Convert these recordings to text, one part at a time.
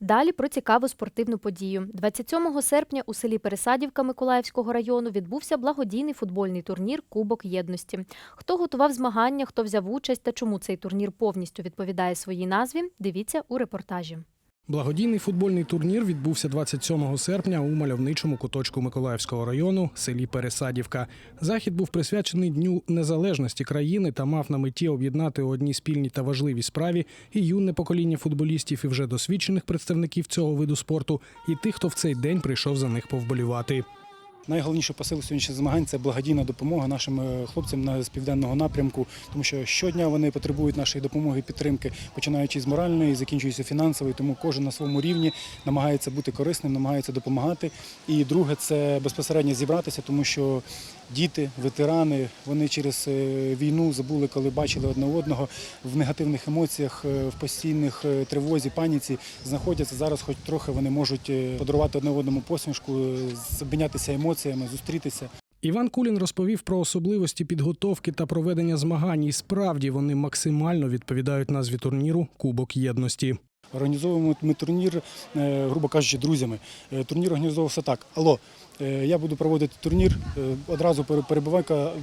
Далі про цікаву спортивну подію. 27 серпня у селі Пересадівка Миколаївського району відбувся благодійний футбольний турнір Кубок єдності. Хто готував змагання, хто взяв участь та чому цей турнір повністю відповідає своїй назві, дивіться у репортажі. Благодійний футбольний турнір відбувся 27 серпня у мальовничому куточку Миколаївського району, селі Пересадівка. Захід був присвячений Дню незалежності країни та мав на меті об'єднати у одній спільній та важливій справі і юне покоління футболістів, і вже досвідчених представників цього виду спорту, і тих, хто в цей день прийшов за них повболівати. Найголовніше посил сьогоднішніх змагань це благодійна допомога нашим е, хлопцям з південного напрямку, тому що щодня вони потребують нашої допомоги і підтримки, починаючи з моральної, закінчуючи фінансовою. Тому кожен на своєму рівні намагається бути корисним, намагається допомагати. І друге це безпосередньо зібратися, тому що діти, ветерани, вони через е, війну забули, коли бачили одне одного в негативних емоціях, е, в постійних тривозі, паніці знаходяться зараз, хоч трохи вони можуть подарувати одне одному посмішку, обмінятися емоціями, зустрітися. Іван Кулін розповів про особливості підготовки та проведення змагань. І справді вони максимально відповідають назві турніру Кубок єдності. Організовуємо ми турнір, е, грубо кажучи, друзями. Е, Турнір організовувався так. Алло, я буду проводити турнір. е, Одразу пере-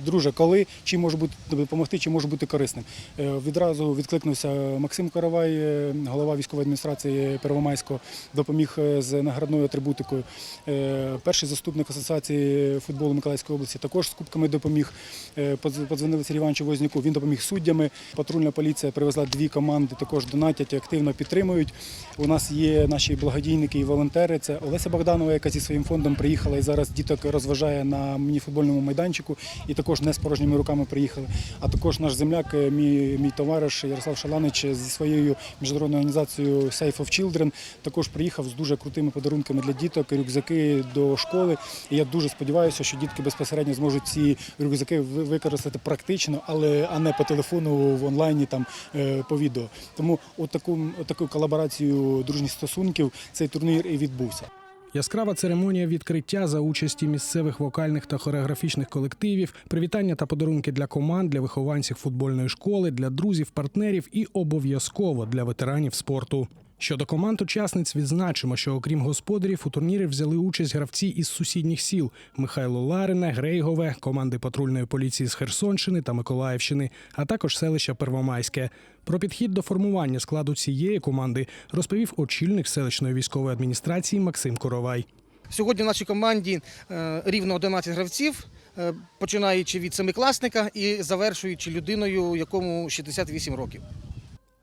друже, коли, чим можу бути допомогти, чим можу бути корисним. Е, Відразу відкликнувся Максим Каравай, е, голова військової адміністрації Первомайського, допоміг е, з наградною атрибутикою. Е, Перший заступник асоціації футболу Миколаївської області також з кубками допоміг. Е, подз- Подзвонили Сергію Івановичу Возняку, він допоміг суддями. Патрульна поліція привезла дві команди, також донатять, активно підтримують. У нас є наші благодійники і волонтери. Це Олеся Богданова, яка зі своїм фондом приїхала зараз діток розважає на мініфутбольному майданчику. І також не з порожніми руками приїхали. А також наш земляк, е, мій, мій товариш Ярослав Шаланич зі своєю міжнародною організацією Safe of Children також приїхав з дуже крутими подарунками для діток, рюкзаки до школи. І я дуже сподіваюся, що дітки безпосередньо зможуть ці рюкзаки використати практично, але а не по телефону в онлайні там е, по відео. Тому отаку, отаку колаборацію дружніх стосунків цей турнір і відбувся. Яскрава церемонія відкриття за участі місцевих вокальних та хореографічних колективів, привітання та подарунки для команд, для вихованців футбольної школи, для друзів, партнерів і обов'язково для ветеранів спорту. Щодо команд учасниць відзначимо, що окрім господарів у турнірі взяли участь гравці із сусідніх сіл Михайло Ларине, Грейгове, команди патрульної поліції з Херсонщини та Миколаївщини, а також селища Первомайське. Про підхід до формування складу цієї команди розповів очільник селищної військової адміністрації Максим Коровай. Сьогодні в нашій команді е, рівно 11 гравців, е, починаючи від семикласника і завершуючи людиною, якому 68 років.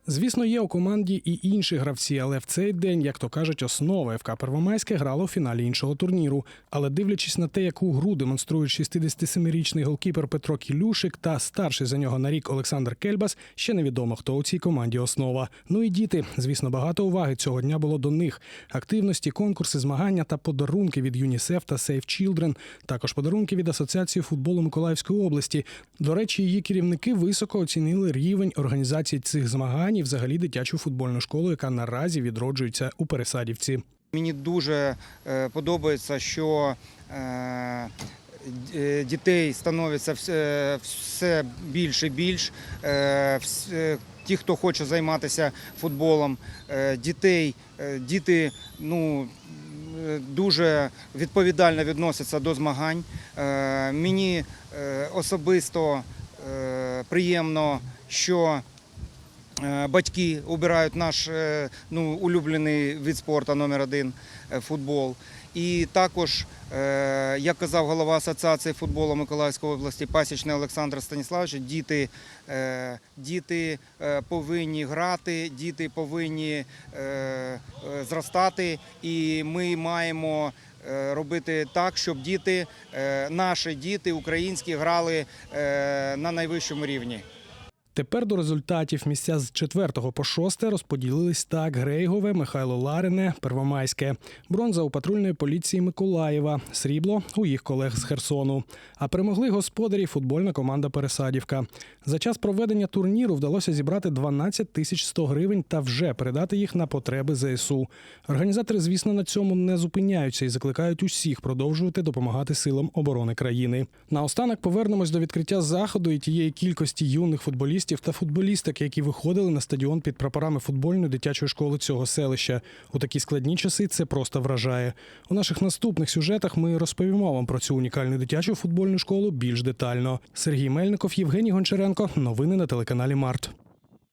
Звісно, є у команді і інші гравці, але в цей день, як то кажуть, основа ФК Первомайське грала у фіналі іншого турніру. Але дивлячись на те, яку гру демонструють 67-річний голкіпер Петро Кілюшик та старший за нього на рік Олександр Кельбас, ще невідомо, хто у цій команді основа. Ну і діти, звісно, багато уваги цього дня було до них. Активності, конкурси, змагання та подарунки від ЮНІСЕФ та Save Children, також подарунки від Асоціації футболу Миколаївської області. До речі, її керівники високо оцінили рівень організації цих змагань і взагалі дитячу футбольну школу, яка наразі відроджується у Пересадівці. Мені дуже е, подобається, що е, дітей становиться все, більше і більш. Е, е, Ті, хто хоче займатися футболом, е, дітей, е, діти ну, е, дуже відповідально відносяться до змагань. Е, Мені е, особисто е, приємно, що Е, Батьки обирають наш е, ну, улюблений від спорту номер один е, футбол. І також, е, як казав голова Асоціації футболу Миколаївської області, пасічний Олександр Станіславович, діти, е, діти е, повинні грати, діти повинні е, е, зростати, і ми маємо е, робити так, щоб діти, е, наші діти українські, грали е, на найвищому рівні. Тепер до результатів місця з 4 по 6 розподілились так: Грейгове, Михайло Ларине, Первомайське, бронза у патрульної поліції Миколаєва, срібло у їх колег з Херсону. А перемогли господарі футбольна команда Пересадівка. За час проведення турніру вдалося зібрати 12 тисяч 100 гривень та вже передати їх на потреби ЗСУ. Організатори, звісно, на цьому не зупиняються і закликають усіх продовжувати допомагати силам оборони країни. Наостанок повернемось до відкриття заходу і тієї кількості юних футболістів, футболістів та футболісток, які виходили на стадіон під прапорами футбольної дитячої школи цього селища. У такі складні часи це просто вражає. У наших наступних сюжетах ми розповімо вам про цю унікальну дитячу футбольну школу більш детально. Сергій Мельников, Євгеній Гончаренко. Новини на телеканалі Март.